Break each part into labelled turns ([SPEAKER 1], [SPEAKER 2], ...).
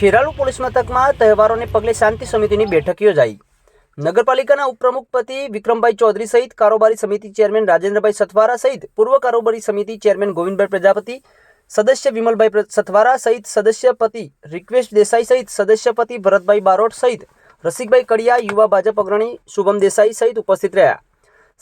[SPEAKER 1] Kheralu police મથકમાં તહેવારોને પગલે શાંતિ સમિતિની બેઠક યોજાઈ. નગરપાલિકાના ઉપપ્રમુખપતિ વિક્રમભાઈ ચૌધરી સહિત કારોબારી સમિતિ ચેરમેન રાજેન્દ્રભાઈ સથવારા સહિત પૂર્વ કારોબારી સમિતિ ચેરમેન ગોવિંદભાઈ પ્રજાપતિ, સદસ્ય વિમલભાઈ સથવારા સહિત સદસ્યપતિ રિક્વેશ દેસાઈ સહિત સદસ્યપતિ ભરતભાઈ બારોટ સહિત રસિકભાઈ કડિયા, યુવા ભાજપ અગ્રણી શુભમ દેસાઈ સહિત ઉપસ્થિત રહ્યા.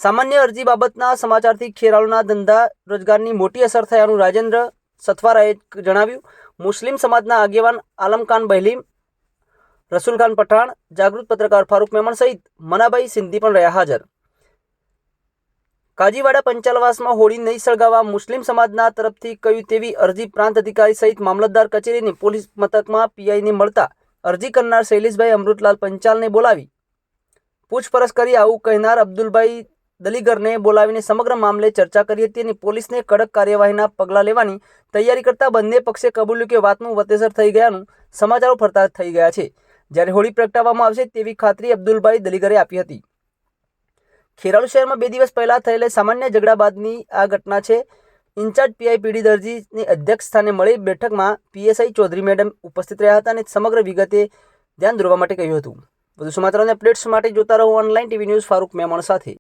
[SPEAKER 1] સામાન્ય અરજી બાબતના સમાચારથી ખેરાલુના ધંધા રોજગારની મોટી અસર થયાનું રાજેન્દ્ર સથવારાએ જણાવ્યું. મુસ્લિમ સમાજના આગેવાન આલમખાન બહેલીમ રસુલખાન પઠાણ, જાગૃત પત્રકાર ફારૂક મેમણ સહિત મનાભાઈ સિંધી પણ રહ્યા હાજર. કાજીવાડા પંચાલવાસમાં હોળી નહીં સળગાવવા મુસ્લિમ સમાજના તરફથી કહ્યું તેવી અરજી પ્રાંત અધિકારી સહિત મામલતદાર કચેરીની પોલીસ મથકમાં પીઆઈને મળતા અરજી કરનાર શૈલેષભાઈ અમૃતલાલ પંચાલને બોલાવી પૂછપરછ કરી આવું કહેનાર અબ્દુલભાઈ દલીગરને બોલાવીને સમગ્ર મામલે ચર્ચા કરી હતી અને પોલીસને કડક કાર્યવાહીના પગલાં લેવાની તૈયારી કરતા બંને પક્ષે કબૂલ્યું કે વાતનું વતેસર થઈ ગયાનું સમાચારો ફરતા થઈ ગયા છે. જ્યારે હોળી પ્રગટાવવામાં આવશે તેવી ખાતરી અબ્દુલભાઈ દલીગરે આપી હતી. ખેરાલુ શહેરમાં બે દિવસ પહેલાં થયેલા સામાન્ય ઝઘડા બાદની આ ઘટના છે. ઇન્ચાર્જ પીઆઈ પીડી દરજીની અધ્યક્ષ સ્થાને મળી બેઠકમાં પીએસઆઈ ચૌધરી મેડમ ઉપસ્થિત રહ્યા હતા અને સમગ્ર વિગતે ધ્યાન દોરવા માટે કહ્યું હતું. વધુ સમાચારોને અપડેટ્સ માટે જોતા રહો online TV news Farooq Memon સાથે.